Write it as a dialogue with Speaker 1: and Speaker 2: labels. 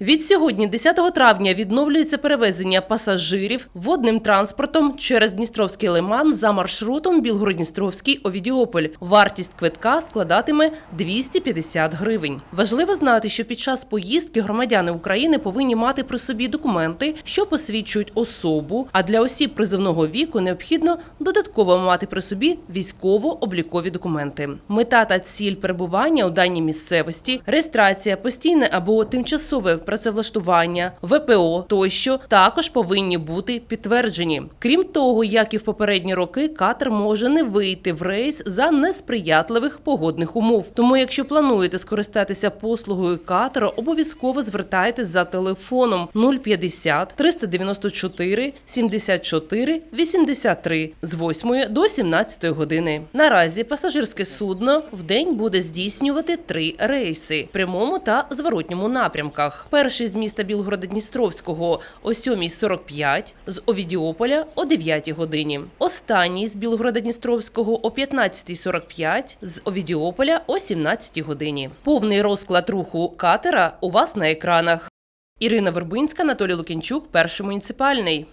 Speaker 1: Від сьогодні, 10 травня, відновлюється перевезення пасажирів водним транспортом через Дністровський лиман за маршрутом Білгород-Дністровський Овідіополь. Вартість квитка складатиме 250 гривень. Важливо знати, що під час поїздки громадяни України повинні мати при собі документи, що посвідчують особу. А для осіб призовного віку необхідно додатково мати при собі військово-облікові документи. Мета та ціль перебування у даній місцевості, реєстрація, постійне або тимчасове працевлаштування, ВПО тощо також повинні бути підтверджені. Крім того, як і в попередні роки, катер може не вийти в рейс за несприятливих погодних умов. Тому, якщо плануєте скористатися послугою катера, обов'язково звертайтесь за телефоном 050 394 74 83 з 8 до 17 години. Наразі пасажирське судно в день буде здійснювати три рейси прямому та зворотньому напрямках. Перший з міста Білгорода-Дністровського о 7.45, з Овідіополя о 9 годині. Останній з Білгорода-Дністровського о 15.45, з Овідіополя о 17 годині. Повний розклад руху катера у вас на екранах. Ірина Вербинська, Анатолій Лукінчук, перший муніципальний.